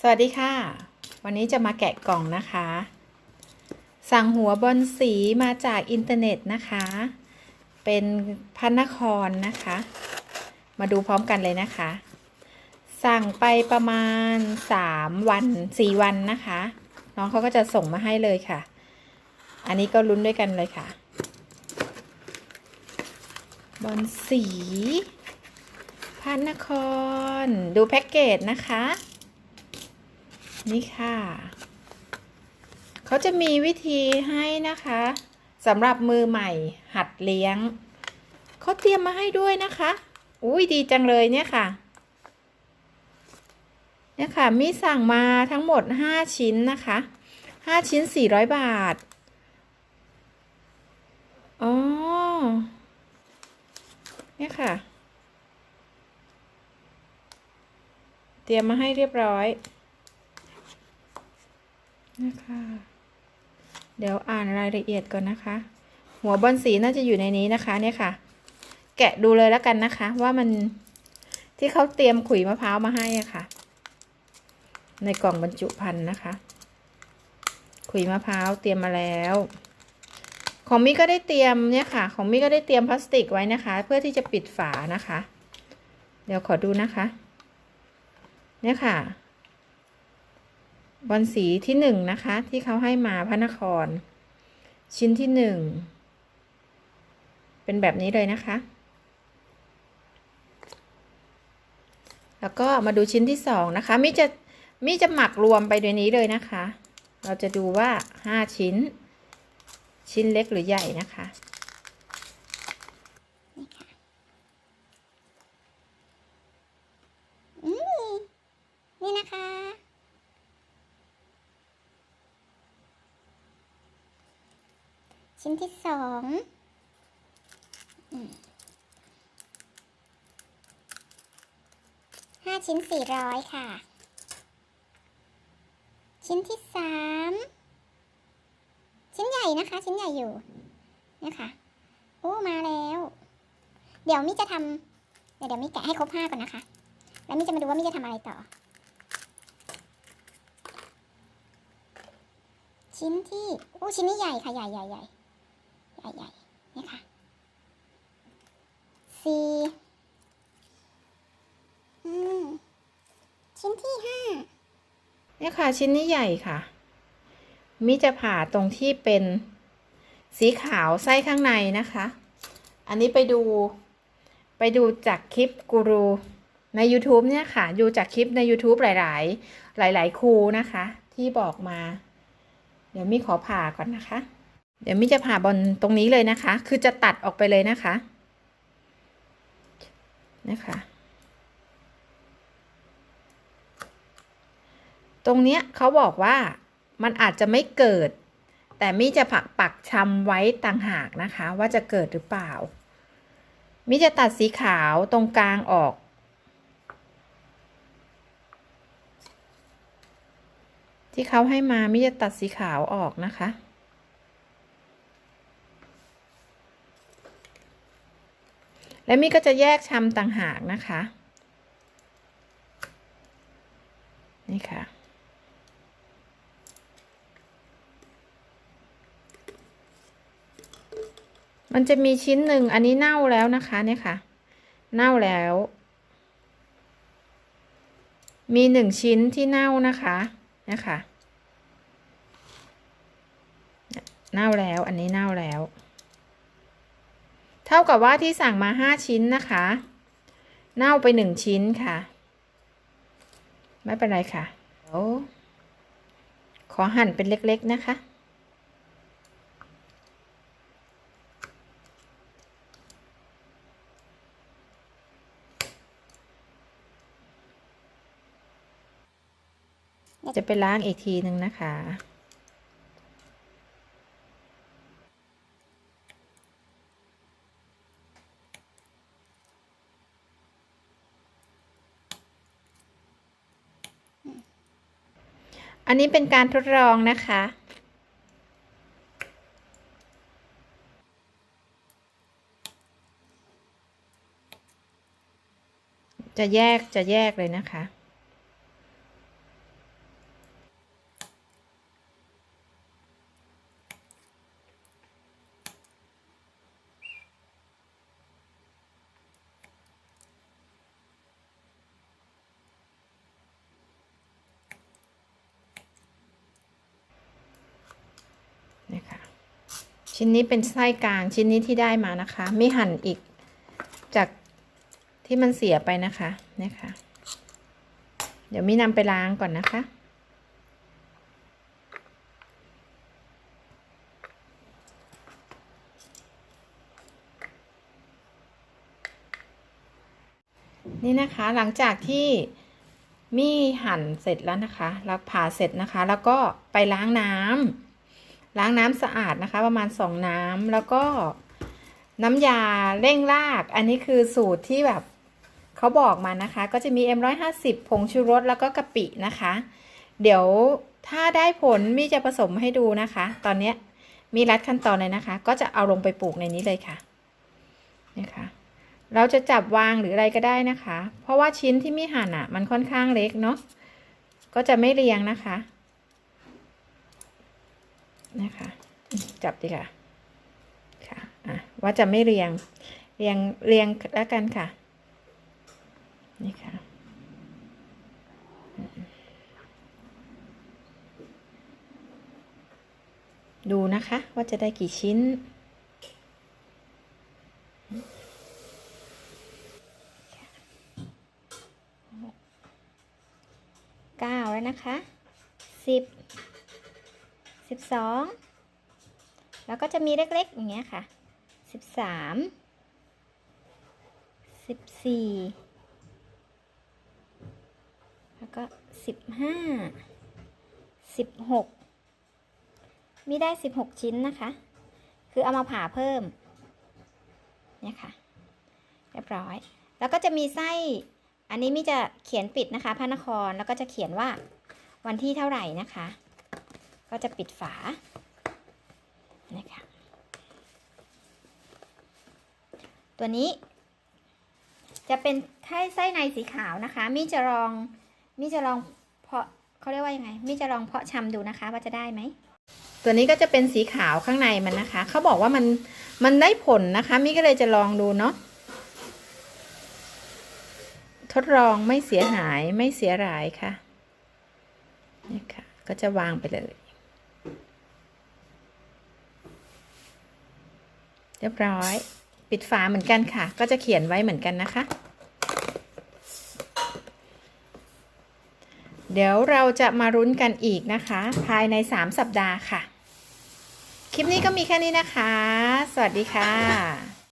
สวัสดีค่ะ วันนี้จะมาแกะกล่องนะคะ สั่งหัวบอลสีมาจากอินเทอร์เน็ตนะคะ เป็นพันนครนะคะ มาดูพร้อมกันเลยนะคะ สั่งไปประมาณ 3 วัน 4 วันนะคะ น้องเขาก็จะส่งมาให้เลยค่ะ อันนี้ก็ลุ้นด้วยกันเลยค่ะ บอลสีพันนคร ดูแพ็กเกจนะคะ นี่ค่ะ เขาจะมีวิธีให้นะคะสำหรับมือใหม่หัดเลี้ยง เขาเตรียมมาให้ด้วยนะคะ อุ้ยดีจังเลยเนี่ยค่ะ เนี่ยค่ะ มีสั่งมาทั้งหมด 5 ชิ้นนะคะ 5 ชิ้น 400 บาท อ๋อ เนี่ยค่ะ เตรียมมาให้เรียบร้อย นะคะ เดี๋ยวอ่านรายละเอียดก่อนนะคะ หัวบอลสีน่าจะอยู่ในนี้นะคะเนี่ยค่ะ แกะดูเลยแล้วกันนะคะ ว่ามันที่เขาเตรียมขุยมะพร้าวมาให้อะค่ะ ในกล่องบรรจุภัณฑ์นะคะ ขุยมะพร้าวเตรียมมาแล้ว ของมี่ก็ได้เตรียมเนี่ยค่ะ ของมี่ก็ได้เตรียมพลาสติกไว้นะคะ เพื่อที่จะปิดฝานะคะ เดี๋ยวขอดูนะคะ เนี่ยค่ะ บอลสีที่หนึ่งนะคะ ที่เขาให้มาพระนคร ชิ้นที่หนึ่งเป็นแบบนี้เลยนะคะ แล้วก็มาดูชิ้นที่สองนะคะมิจะมิจะหมักรวมไปในนี้เลยนะคะ เราจะดูว่าห้าชิ้น ชิ้นเล็กหรือใหญ่นะคะนี่นะคะ ชิ้นที่สองห้าชิ้นสี่ร้อยค่ะ ชิ้นที่สามชิ้นใหญ่นะคะ ชิ้นใหญ่อยู่เนี่ยค่ะโอ้มาแล้ว เดี๋ยวมิจะทำเดี๋ยวเดี๋ยวมิแกะให้ครบห้าก่อนนะคะ แล้วมิจะมาดูว่ามิจะทำอะไรต่อ ชิ้นที่อู้ชิ้นนี้ใหญ่ค่ะใหญ่ใหญ่ใหญ่ ใหญ่ใหญ่นี่ค่ะสีอืมชิ้นที่ห้าเนี่ยค่ะ ชิ้นนี้ใหญ่ค่ะ มิจะผ่าตรงที่เป็นสีขาวไส้ข้างในนะคะ อันนี้ไปดูไปดูจากคลิปกูรูใน YouTube เนี่ยค่ะ ดูจากคลิปใน YouTube หลาย ๆ หลาย ๆ ครูนะคะ ที่บอกมา เดี๋ยวมิขอผ่าก่อนนะคะ เดี๋ยวมิจะผ่าบนตรงนี้เลยนะคะ คือจะตัดออกไปเลยนะคะ นะคะ ตรงเนี้ยเขาบอกว่ามันอาจจะไม่เกิด แต่มิจะผักปักชำไว้ต่างหากนะคะ ว่าจะเกิดหรือเปล่า มิจะตัดสีขาวตรงกลางออกที่เขาให้มามิจะตัดสีขาวออกนะคะ และมิก็จะแยกชำต่างหากนะคะ นี่ค่ะ มันจะมีชิ้นหนึ่งอันนี้เน่าแล้วนะคะเนี่ยค่ะ เน่าแล้ว มีหนึ่งชิ้นที่เน่านะคะเนี่ยค่ะเน่าแล้วอันนี้เน่าแล้ว ท่ากับว่าที่สั่งมาห้าชิ้นนะคะ เน่าไปหนึ่งชิ้นค่ะ ไม่เป็นไรค่ะเดี๋ยวขอหั่นเป็นเล็กๆนะคะ จะไปล้างอีกทีหนึ่งนะคะ อันนี้เป็นการทดลองนะคะ จะแยกจะแยกเลยนะคะ ชิ้นนี้เป็นไส้กลางชิ้นนี้ที่ได้มานะคะ ไม่หั่นอีกจากที่มันเสียไปนะคะเนี่ยค่ะ เดี๋ยวมีนำไปล้างก่อนนะคะ นี่นะคะหลังจากที่มีหั่นเสร็จแล้วนะคะ แล้วผ่าเสร็จนะคะ แล้วก็ไปล้างน้ำ ล้างน้ำสะอาดนะคะ ประมาณสองน้ำแล้วก็น้ำยาเร่งราก อันนี้คือสูตรที่แบบเขาบอกมานะคะ ก็จะมี M150 ผงชูรสแล้วก็กะปินะคะ เดี๋ยวถ้าได้ผลมี่จะผสมให้ดูนะคะ ตอนนี้มีรัดขั้นตอนเลยนะคะ ก็จะเอาลงไปปลูกในนี้เลยค่ะนี่ค่ะ เราจะจับวางหรืออะไรก็ได้นะคะ เพราะว่าชิ้นที่มีหั่นอะ มันค่อนข้างเล็กเนาะก็จะไม่เรียงนะคะ นะคะ จับดีค่ะ ค่ะ อะ ว่าจะไม่เรียง เรียง เรียงแล้วกันค่ะ นี่ค่ะ ดูนะคะ ว่าจะได้กี่ชิ้นเก้าแล้วนะคะสิบ สิบสองแล้วก็จะมีเล็กๆ อย่างเงี้ยค่ะสิบสามสิบสี่แล้วก็สิบห้าสิบหกมีได้สิบหกชิ้นนะคะ คือเอามาผ่าเพิ่ม เนี่ยค่ะ เรียบร้อย แล้วก็จะมีไส้ อันนี้มิจะเขียนปิดนะคะพระนคร แล้วก็จะเขียนว่าวันที่เท่าไหร่นะคะ ก็จะปิดฝานะคะตัวนี้ จะเป็นไข่ไส้ในสีขาวนะคะมิจะลองมิจะลองเพาะเขาเรียกว่ายังไงมิจะลองเพาะชำดูนะคะ ว่าจะได้ไหมตัวนี้ก็จะเป็นสีขาวข้างในมันนะคะเขาบอกว่ามันมันได้ผลนะคะมิก็เลยจะลองดูเนาะทดลองไม่เสียหายไม่เสียหายค่ะนี่ค่ะ ก็จะวางไปเลย เรียบร้อย ปิดฝาเหมือนกันค่ะ ก็จะเขียนไว้เหมือนกันนะคะ เดี๋ยวเราจะมารุ้นกันอีกนะคะ ภายใน 3 สัปดาห์ค่ะ คลิปนี้ก็มีแค่นี้นะคะ สวัสดีค่ะ